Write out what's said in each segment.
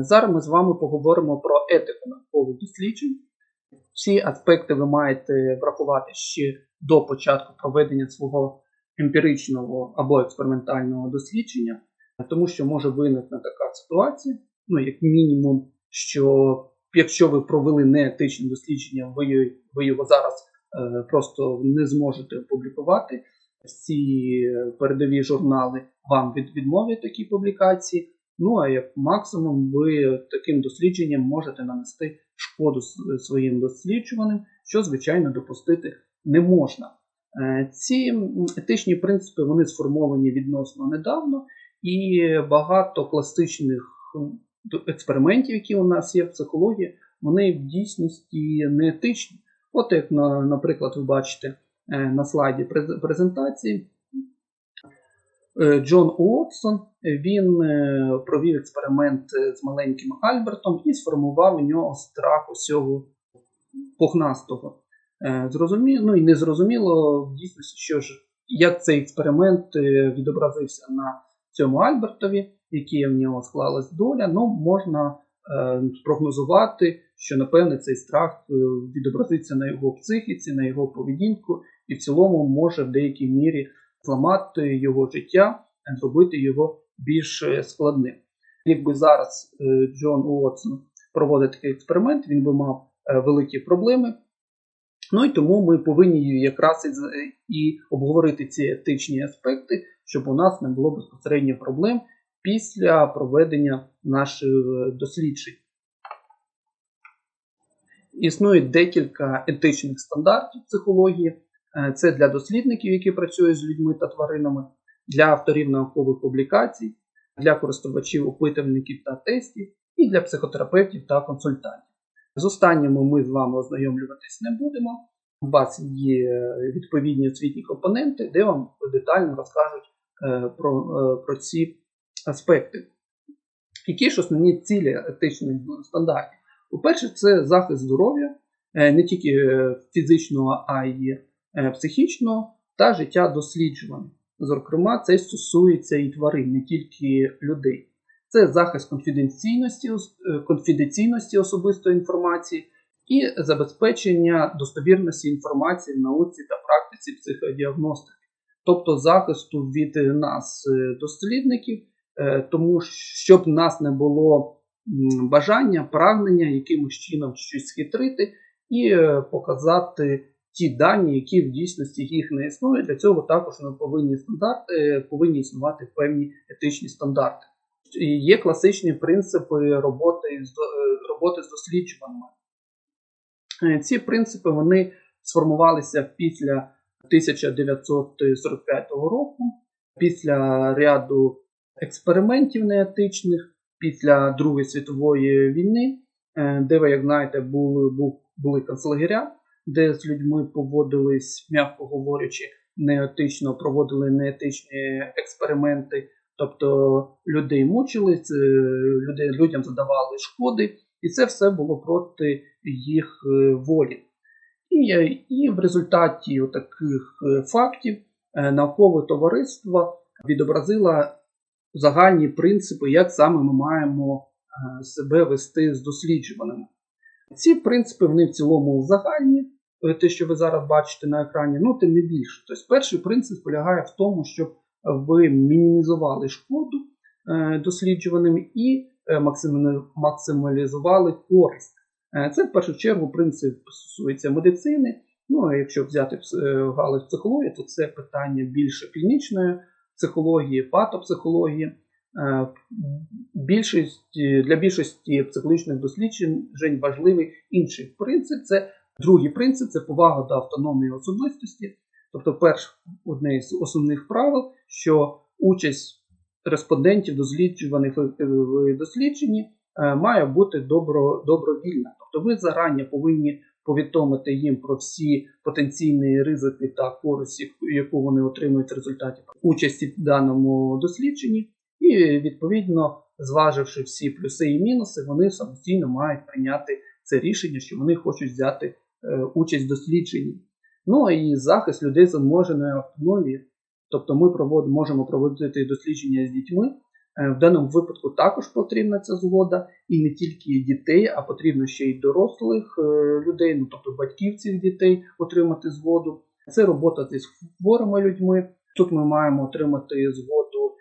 Зараз ми з вами поговоримо про етику наукових досліджень. Ці аспекти ви маєте врахувати ще до початку проведення свого емпіричного або експериментального дослідження, тому що може виникнути така ситуація, ну, як мінімум, що якщо ви провели неетичне дослідження, ви, ви його зараз е, просто не зможете опублікувати. Ці передові журнали вам від, відмовлять такі публікації. Ну а як максимум, ви таким дослідженням можете нанести шкоду своїм досліджуваним, що, звичайно, допустити не можна. Е, ці етичні принципи вони сформовані відносно недавно, і багато класичних експериментів, які у нас є в психології, вони в дійсності не етичні. От як, наприклад, ви бачите е, на слайді презентації. Е, Джон Уотсон він е, провів експеримент з маленьким Альбертом і сформував у нього страх усього пухнастого. Зрозуміло, ну і не зрозуміло в дійсності, що ж, як цей експеримент відобразився на цьому Альбертові, які в нього склалась доля, ну можна е, спрогнозувати, що напевне цей страх е, відобразиться на його психіці, на його поведінку, і в цілому може в деякій мірі зламати його життя, зробити його більш е, складним. Якби зараз е, Джон Уотсон проводить такий експеримент, він би мав е, великі проблеми. Ну і тому ми повинні якраз і, обговорити ці етичні аспекти, щоб у нас не було безпосередньо проблем після проведення наших е, досліджень. Існує декілька етичних стандартів психології. Е, це для дослідників, які працюють з людьми та тваринами, для авторів наукових публікацій, для користувачів опитувальників та тестів, і для психотерапевтів та консультантів. З останніми ми з вами ознайомлюватись не будемо. У вас є відповідні освітні компоненти, де вам детально розкажуть е, про, про ці аспекти. Які ж основні цілі етичних стандартів? По-перше, це захист здоров'я, е, не тільки е, фізичного, а й е, психічного та життя досліджуваних. Зокрема, це стосується і тварин, не тільки людей. Це захист конфіденційності, конфіденційності особистої інформації і забезпечення достовірності інформації в науці та практиці психодіагностики, тобто захисту від нас, дослідників, Е, тому щоб нас не було бажання, прагнення якимось чином щось схитрити і е, показати ті дані, які в дійсності їх не існує. Для цього також ми повинні стандарти, повинні існувати певні етичні стандарти. Є класичні принципи роботи з е, роботи з досліджуваннями. Ці принципи вони сформувалися після 1945 року, після ряду експериментів неетичних після Другої світової війни, е, де ви, як знаєте, були, були концлагеря, де з людьми поводились, м'яко говорячи, неетично, проводили неетичні експерименти, тобто людей мучились, е, люди, людям задавали шкоди, і це все було проти їх е, волі. І і в результаті таких фактів наукове товариство відобразило загальні принципи, як саме ми маємо е, себе вести з досліджуваними. Ці принципи вони в цілому загальні, е, те, що ви зараз бачите на екрані, ну тим не більше. Тобто, перший принцип полягає в тому, щоб ви мінімізували шкоду е, досліджуваним і максималізували користь. Це в першу чергу принцип стосується медицини. Ну, а якщо взяти галузь психології, то це питання більше клінічної психології, патопсихології. Е, більшість, Для більшості психологічних досліджень важливий інший принцип. Це другий принцип це повага до автономії особистості. Тобто, перш одне з основних правил, що участь респондентів досліджуваних в дослідженні е, має бути добро, добровільна. Тобто ви зарані повинні повідомити їм про всі потенційні ризики та користь, яку вони отримують в результаті участі в даному дослідженні, і відповідно, зваживши всі плюси і мінуси, вони самостійно мають прийняти це рішення, що вони хочуть взяти е, участь в дослідженні. Ну і захист людей з обмеженою автономією. Тобто ми проводимо, можемо проводити дослідження з дітьми, Е, В даному випадку також потрібна ця згода, і не тільки дітей, а потрібно ще й дорослих е, людей, ну тобто батьків цих дітей отримати згоду. Це робота зі хворими людьми. Тут ми маємо отримати згоду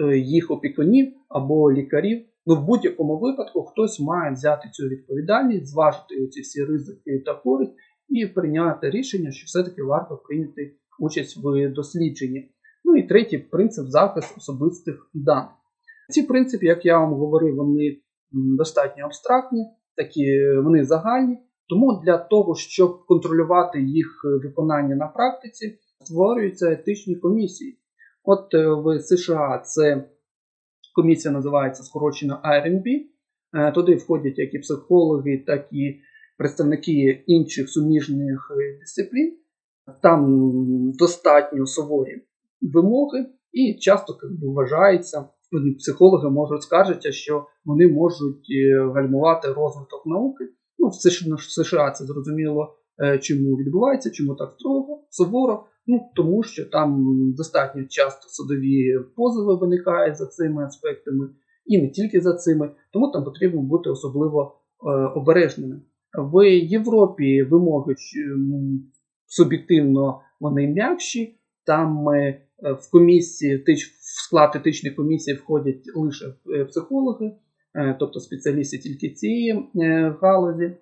е, їх опікунів або лікарів. Ну, в будь-якому випадку хтось має взяти цю відповідальність, зважити ці всі ризики та користь і прийняти рішення, що все-таки варто прийняти участь в дослідженні. Ну і третій принцип захист особистих даних. Ці принципи, як я вам говорив, вони достатньо абстрактні, такі вони загальні. Тому для того, щоб контролювати їх виконання на практиці, створюються етичні комісії. От е, в США це комісія називається скорочено RNB. Е, Туди входять як і психологи, так і представники інших суміжних е, дисциплін. Там достатньо суворі вимоги, і часто вважається, психологи можуть скаржитися, що вони можуть е, гальмувати розвиток науки. Ну, в США, це зрозуміло, чому відбувається, чому так строго, суворо. Ну, тому що там достатньо часто судові позови виникають за цими аспектами, і не тільки за цими, тому там потрібно бути особливо е, обережними. В Європі вимоги суб'єктивно вони м'якші. Там е, в комісії в склад етичної комісії входять лише е, психологи, е, тобто спеціалісти тільки цієї галузі,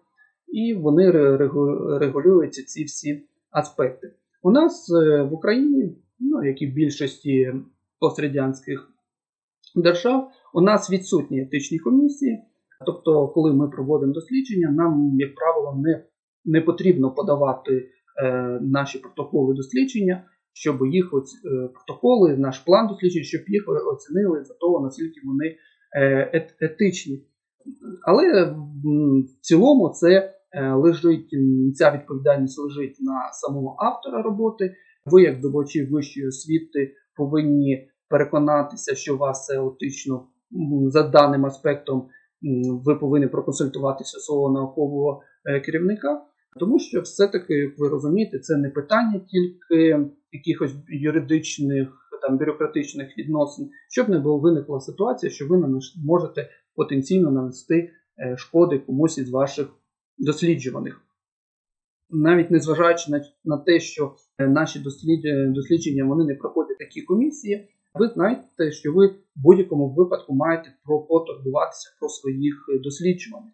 і вони ре- регу- регулюються ці всі аспекти. У нас е, в Україні, ну як і в більшості пострадянських держав, у нас відсутні етичні комісії. Тобто, коли ми проводимо дослідження, нам, як правило, не, не потрібно подавати е, наші протоколи дослідження, щоб їх оц- е, протоколи, наш план досліджень, щоб їх оцінили за того, наскільки вони е, етичні. Але в цілому це лежить, ця відповідальність лежить на самого автора роботи. Ви, як здобувачі вищої освіти, повинні переконатися, що у вас це етично за даним аспектом. Ви повинні проконсультуватися свого наукового е, керівника, тому що все-таки, як ви розумієте, це не питання тільки якихось юридичних там бюрократичних відносин, щоб не було виникла ситуація, що ви можете потенційно нанести е, шкоди комусь із ваших досліджуваних. Навіть незважаючи на, на те, що е, наші дослід- дослідження вони не проходять такі комісії, ви знаєте, що ви в будь-якому випадку маєте потурбуватися про своїх е, досліджуваних.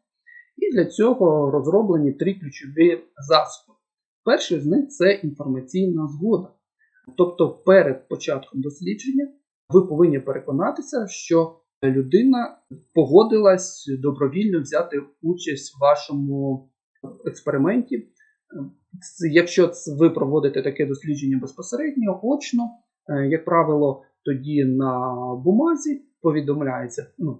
І для цього розроблені три ключові засоби. Перший з них це інформаційна згода. Тобто, перед початком дослідження ви повинні переконатися, що людина погодилась добровільно взяти участь в вашому експерименті. Якщо ви проводите таке дослідження безпосередньо, очно, е, як правило, тоді на бумазі повідомляється ну,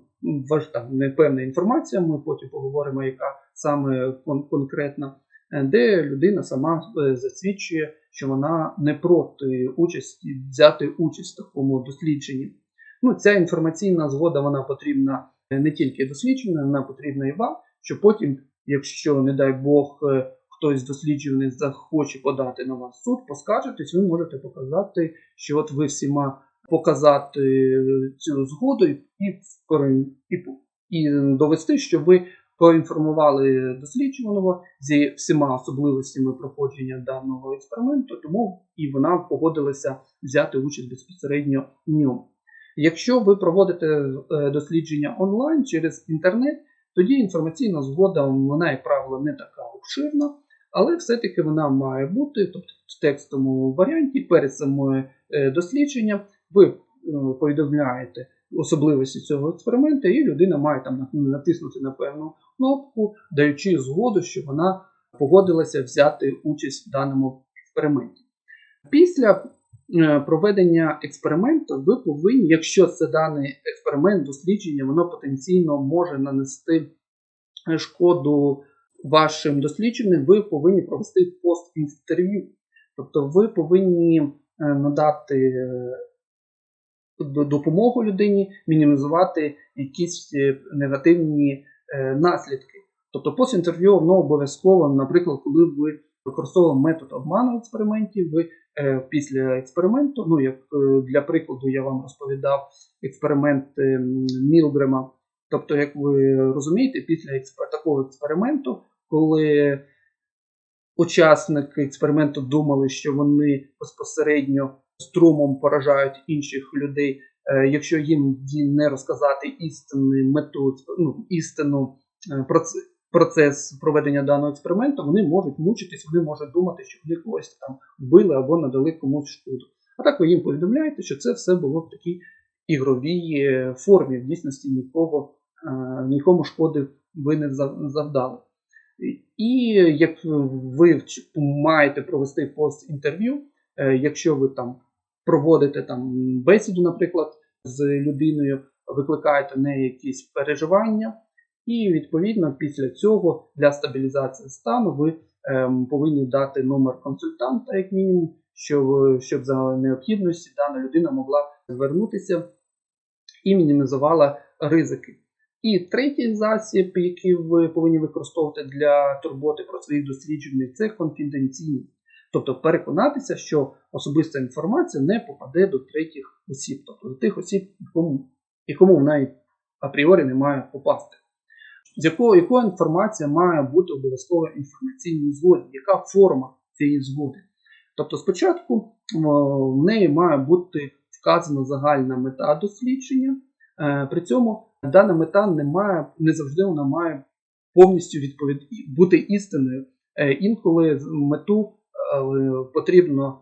там, не певна інформація, ми потім поговоримо, яка саме кон- конкретна, е, де людина сама е, засвідчує, що вона не проти участі взяти участь в такому дослідженні. Ну, ця інформаційна згода вона потрібна е, не тільки дослідженню, вона потрібна і вам, що потім, якщо, не дай Бог, е, хтось з досліджуваних захоче подати на вас суд, поскаржитись, ви можете показати, що от ви всіма показати е, цю згоду і, і, і довести, що ви поінформували досліджуваного зі всіма особливостями проходження даного експерименту, тому і вона погодилася взяти участь безпосередньо в ньому. Якщо ви проводите е, дослідження онлайн через інтернет, тоді інформаційна згода, вона, як правило, не така обширна, але все-таки вона має бути, тобто в текстовому варіанті перед самим е, дослідженням ви е, повідомляєте особливості цього експерименту, і людина має там натиснути на певну кнопку, даючи згоду, що вона погодилася взяти участь в даному експерименті. Після проведення експерименту ви повинні, якщо це даний експеримент, дослідження, воно потенційно може нанести е, шкоду вашим дослідженим, ви повинні провести пост-інтерв'ю. Тобто ви повинні е, надати е, допомогу людині, мінімізувати якісь е, негативні е, наслідки. Тобто пост-інтерв'ю воно обов'язково, наприклад, коли ви використовуєте метод обману в експерименті, ви е, після експерименту. Ну, як е, для прикладу, я вам розповідав експеримент е, Мілгрема. Тобто, як ви розумієте, після такого експерименту, коли учасники експерименту думали, що вони безпосередньо струмом поражають інших людей, е, якщо їм не розказати істинну мету, ну, істину е, процес проведення даного експерименту, вони можуть мучитись, вони можуть думати, що вони когось там вбили або надали комусь шкоду. А так ви їм повідомляєте, що це все було в такій ігровій е, формі. В дійсності нікого, е, нікому шкоди ви не завдали. І як ви маєте провести пост-інтерв'ю, е, якщо ви там проводите там бесіду, наприклад, з людиною, викликаєте в неї якісь переживання, і відповідно після цього для стабілізації стану ви ем, повинні дати номер консультанта, як мінімум, щоб, щоб за необхідності дана людина могла звернутися і мінімізувала ризики. І третій засіб, який ви повинні використовувати для турботи про свої дослідження, це конфіденційність. Тобто переконатися, що особиста інформація не попаде до третіх осіб, тобто до тих осіб, якому, якому вона апріорі не має попасти. З якого, якою інформація має бути обов'язково інформаційній згоді, яка форма цієї згоди? Тобто, спочатку е, в неї має бути вказана загальна мета дослідження, е, при цьому дана мета не має, не завжди вона має повністю відповід... бути істинною. Е, Інколи мету потрібно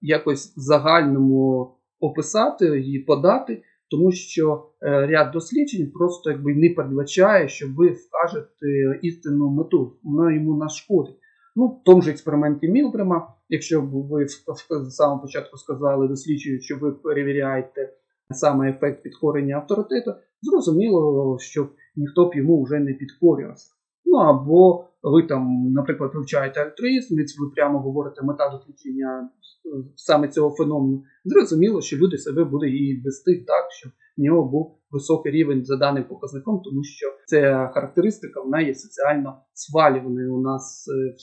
якось загальному описати і подати, тому що е, ряд досліджень просто якби не передбачає, що ви вкажете істинну мету, вона йому нашкодить. Ну, в тому ж експерименті Мілгрема, якщо б ви з самого початку сказали досліджую, що ви перевіряєте саме ефект підкорення авторитету, зрозуміло, що ніхто б йому вже не підкорювався. Ну або ви там, наприклад, вивчаєте альтруїзм, ви прямо говорите мета дослідження е, саме цього феномену. Зрозуміло, що люди себе будуть і вести так, щоб в нього був високий рівень за даним показником, тому що ця характеристика вона є соціально свалюваною у нас е,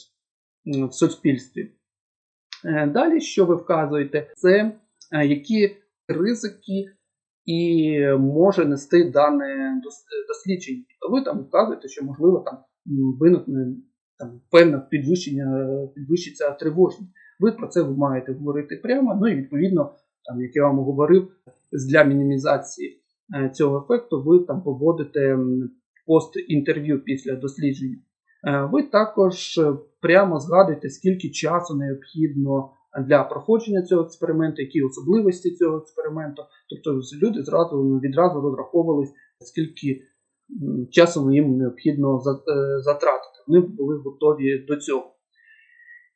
в- суспільстві. Е, Далі, що ви вказуєте, це які ризики і може нести дане дослідження. Тобто ви там вказуєте, що можливо там виникне там певне підвищення, підвищиться тривожність. Ви про це маєте говорити прямо. Ну і відповідно, там, як я вам говорив, для мінімізації е, цього ефекту ви там поводите пост-інтерв'ю після дослідження. Е, Ви також е, прямо згадуєте, скільки часу необхідно для проходження цього експерименту, які особливості цього експерименту. Тобто люди зразу відразу розраховували, скільки м, часу їм необхідно е, затратити. Вони були готові до цього.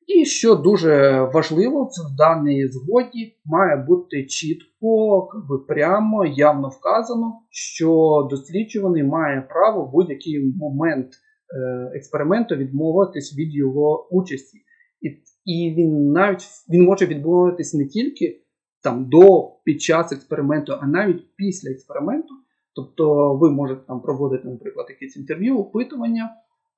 І що дуже важливо, в даній згоді має бути чітко, прямо, явно вказано, що досліджуваний має право в будь-який момент е, експерименту відмовитись від його участі. І він навіть він може відмовитись не тільки там до під час експерименту, а навіть після експерименту. Тобто ви можете там проводити, наприклад, якесь інтерв'ю, опитування,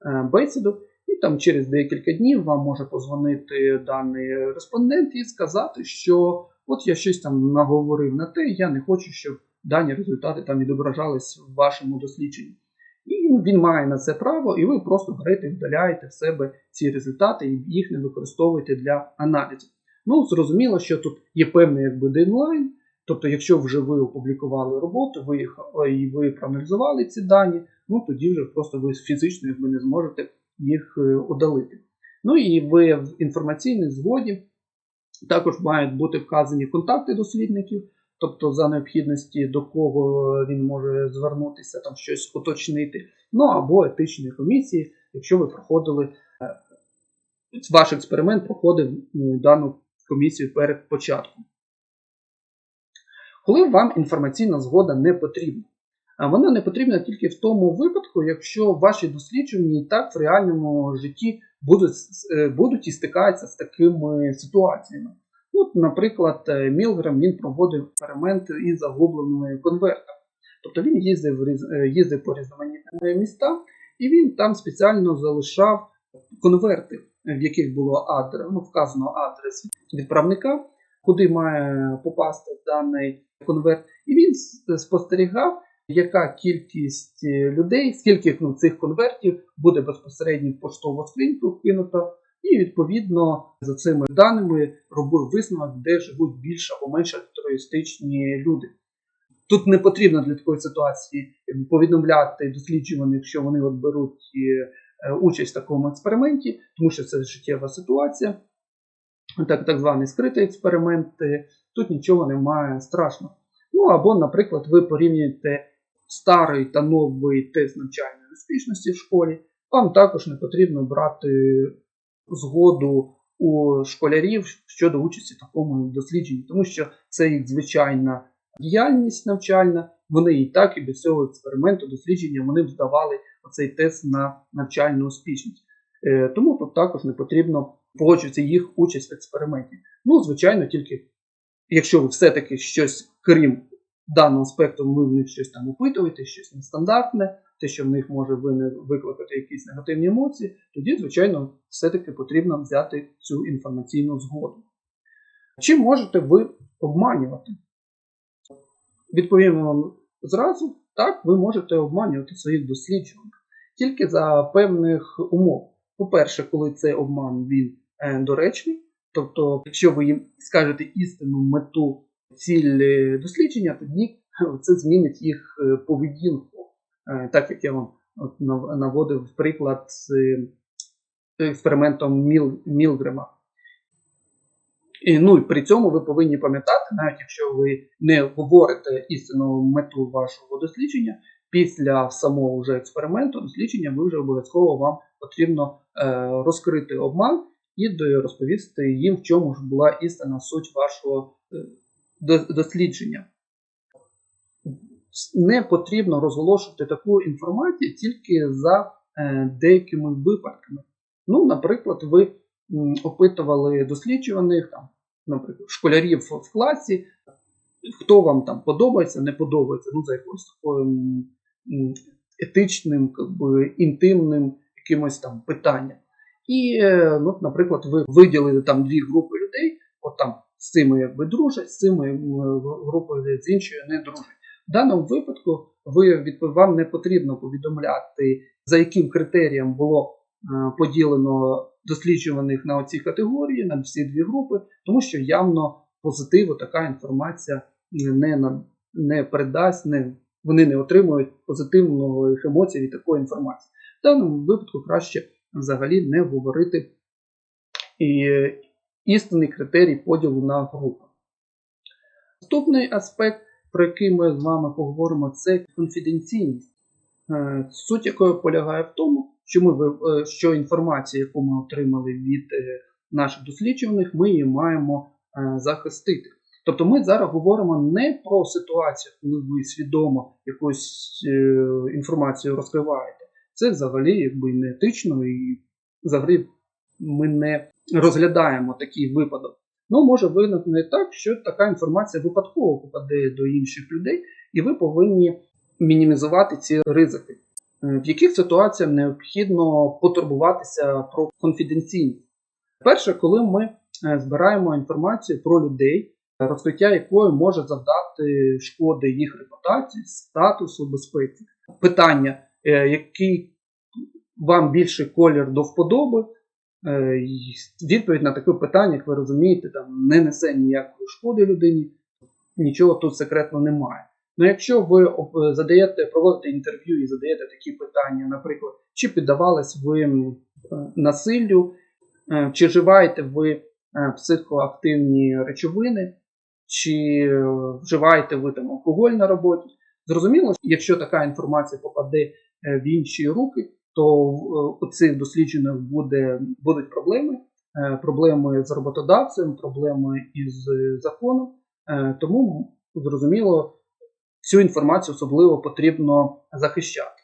е, бесіду, і там через декілька днів вам може позвонити даний респондент і сказати, що от я щось там наговорив на те, я не хочу, щоб дані результати там відображались в вашому дослідженні. І він має на це право, і ви просто берете вдаляєте в себе ці результати і їх не використовуєте для аналізу. Ну, зрозуміло, що тут є певний якби дедлайн. Тобто, якщо вже ви опублікували роботу, ви їх і ви проаналізували ці дані, ну тоді вже просто ви фізично якби не зможете їх е, удалити. Ну і ви в інформаційній згоді також мають бути вказані контакти дослідників, тобто за необхідності до кого він може звернутися, там щось уточнити. Ну або етичної комісії, якщо ви проходили е, ваш експеримент проходив дану комісію перед початком. Коли вам інформаційна згода не потрібна? Вона не потрібна тільки в тому випадку, якщо ваші дослідження і так в реальному житті будуть, е, будуть і стикаються з такими ситуаціями. От, наприклад, е, Мілграм він проводив експеримент із загубленими конвертами. Тобто він їздив, е, їздив по різноманітним містам, і він там спеціально залишав конверти. в яких було адрес, ну, вказано адрес відправника, куди має попасти даний конверт, і він спостерігав, яка кількість е, людей, скільки ну, цих конвертів буде безпосередньо в поштову скриньку вкинуто, і відповідно за цими даними робив висновок, де живуть більш або менш альтруїстичні люди. Тут не потрібно для такої ситуації повідомляти досліджуваних, що вони от беруть е, участь в такому експерименті, тому що це життєва ситуація, так, так званий скритий експеримент. е, Тут нічого немає страшного. Ну або, наприклад, ви порівнюєте старий та новий тест навчальної успішності в школі. Вам також не потрібно брати згоду у школярів щодо участі в такому дослідженні, тому що це їх звичайна діяльність навчальна. Вони і так і без цього експерименту дослідження вони здавали оцей тест на навчальну успішність. Е, Тому тут також не потрібно погоджуватися їх участь в експерименті. Ну, звичайно, тільки якщо ви все-таки щось, крім даного аспекту, ви в них щось там опитуєте, щось нестандартне, те, що в них може викликати якісь негативні емоції, тоді, звичайно, все-таки потрібно взяти цю інформаційну згоду. Чи можете ви обманювати? Відповім вам зразу, так, ви можете обманювати своїх досліджуваних тільки за певних умов. По-перше, коли цей обман він доречний, тобто, якщо ви їм скажете істинну мету ціль е, дослідження, тоді це змінить їх е, поведінку, Е, так як я вам наводив приклад з е, експериментом Міл, Мілгрема. І, ну, і при цьому ви повинні пам'ятати, навіть якщо ви не говорите істинну мету вашого дослідження, після самого вже експерименту, дослідження, ви вже обов'язково вам потрібно е, розкрити обман і розповісти їм, в чому ж була істинна суть вашого е, дослідження. Не потрібно розголошувати таку інформацію тільки за е, деякими випадками. Ну, наприклад, ви опитували досліджуваних, там, наприклад, школярів в класі, хто вам там подобається, не подобається, ну, за якоюсь такою етичним, інтимним якимось там питанням. І, е, ну, наприклад, ви виділили там дві групи людей, от там з цими якби дружать, з цими групою з іншою не дружать. В даному випадку ви вам не потрібно повідомляти, за яким критерієм було е, поділено досліджуваних на оці категорії, на всі дві групи, тому що явно позитиву така інформація не, не передасть, не, вони не отримують позитивних емоцій від такої інформації. В даному випадку краще взагалі не говорити і істинний критерій поділу на групи. Наступний аспект, про який ми з вами поговоримо, це конфіденційність. Е, Суть якої полягає в тому, що, ми, е, що інформацію, яку ми отримали від е, наших досліджуваних, ми її маємо захистити. Тобто ми зараз говоримо не про ситуацію, коли ви свідомо якусь інформацію розкриваєте. Це взагалі якби не етично і взагалі ми не розглядаємо такий випадок. Ну, може виникнути так, що така інформація випадково попаде до інших людей, і ви повинні мінімізувати ці ризики. В яких ситуаціях необхідно потурбуватися про конфіденційність? Перше, коли ми е, збираємо інформацію про людей, розкриття якої може завдати шкоди їх репутації, статусу, безпеці. Питання, який вам більше колір до вподоби, е, відповідь на таке питання, як ви розумієте, там не несе ніякої шкоди людині, нічого тут секретно немає. Ну, якщо ви задаєте, проводите інтерв'ю і задаєте такі питання, наприклад, чи піддавались ви е, насиллю, е, чи вживаєте ви е, психоактивні речовини, чи е, вживаєте ви там алкоголь на роботі. Зрозуміло, якщо така інформація попаде е, в інші руки, то е, у цих досліджених буде, будуть проблеми, е, проблеми з роботодавцем, проблеми із е, законом. Е, Тому зрозуміло, цю інформацію особливо потрібно захищати.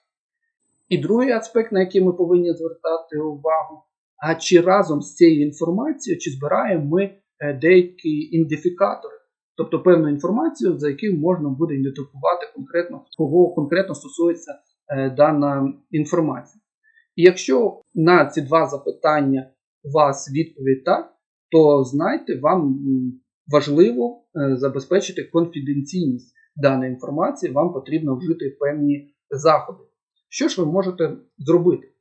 І другий аспект, на який ми повинні звертати увагу, а чи разом з цією інформацією, чи збираємо ми е, деякі ідентифікатори, тобто певну інформацію, за яким можна буде ідентифікувати конкретно, кого конкретно стосується е, дана інформація. І якщо на ці два запитання у вас відповідь так, то знайте, вам важливо е, забезпечити конфіденційність даної інформації, вам потрібно вжити певні заходи. Що ж ви можете зробити?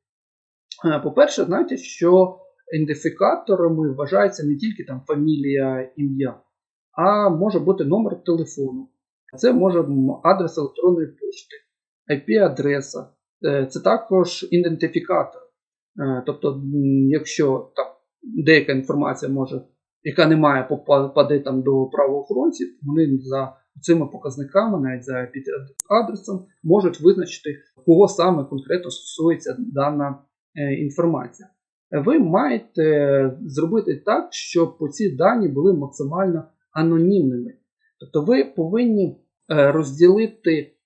Е, По-перше, знайте, що ідентифікаторами вважається не тільки там фамілія, ім'я, а може бути номер телефону. Це може адрес електронної пошти, IP-адреса. Е, Це також ідентифікатор. Е, Тобто, якщо там деяка інформація може, яка не має попаде там до правоохоронців, вони за цими показниками, навіть за IP-адресом, можуть визначити, кого саме конкретно стосується дана е, інформація. Ви маєте зробити так, щоб ці дані були максимально анонімними. Тобто ви повинні розділити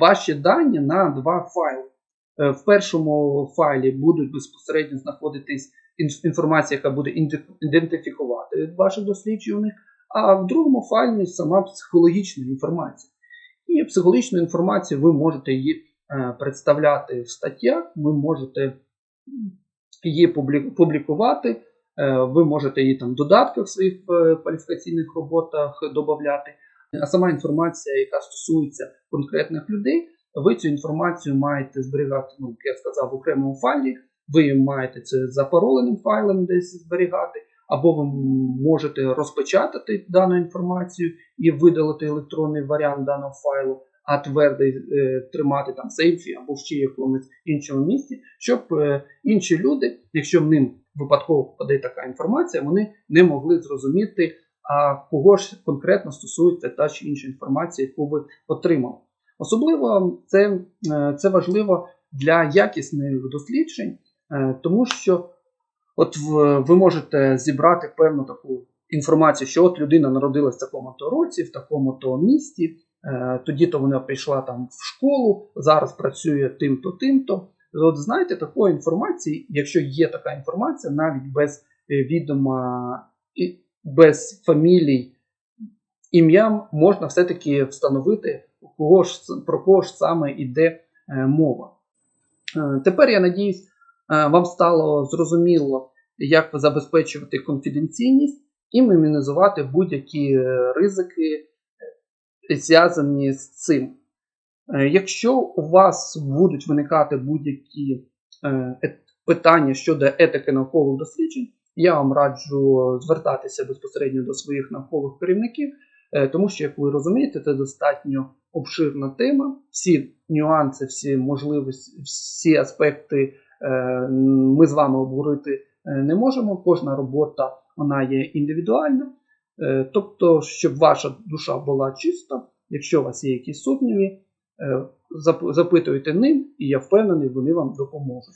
ваші дані на два файли. Е, В першому файлі будуть безпосередньо знаходитись інформація, яка буде ідентифікувати ваших досліджуваних, а в другому файлі сама психологічна інформація. І психологічну інформацію ви можете її е, представляти в статтях, ви можете її публікувати, е, ви можете її там в додатках в своїх кваліфікаційних роботах додати. А сама інформація, яка стосується конкретних людей, ви цю інформацію маєте зберігати, ну, як я сказав, в окремому файлі. Ви її маєте це запароленим файлом десь зберігати, або ви можете розпечатати дану інформацію і видалити електронний варіант даного файлу, а твердий е, тримати там сейфі або ще якомусь іншому місці, щоб е, інші люди, якщо в ним випадково впаде така інформація, вони не могли зрозуміти, а кого ж конкретно стосується та чи інша інформація, яку ви отримали. Особливо це, е, це важливо для якісних досліджень, е, тому що от ви можете зібрати певну таку інформацію, що от людина народилась в такому-то році, в такому-то місті, е, тоді-то вона прийшла там в школу, зараз працює тим-то, тим-то. От знаєте, такої інформації, якщо є така інформація, навіть без відома без фамілій, ім'ям можна все-таки встановити, кого ж, про кого ж саме йде е, мова. Е, Тепер я надіюсь, е, вам стало зрозуміло, як забезпечувати конфіденційність і мінімізувати будь-які ризики, зв'язані з цим. Якщо у вас будуть виникати будь-які питання щодо етики наукових досліджень, я вам раджу звертатися безпосередньо до своїх наукових керівників, е, тому що, як ви розумієте, це достатньо обширна тема. Всі нюанси, всі можливості, всі аспекти е, ми з вами обговорити е, не можемо. Кожна робота вона є індивідуальна. Тобто, щоб ваша душа була чиста, якщо у вас є якісь сумніви, запитуйте ним, і я впевнений, вони вам допоможуть.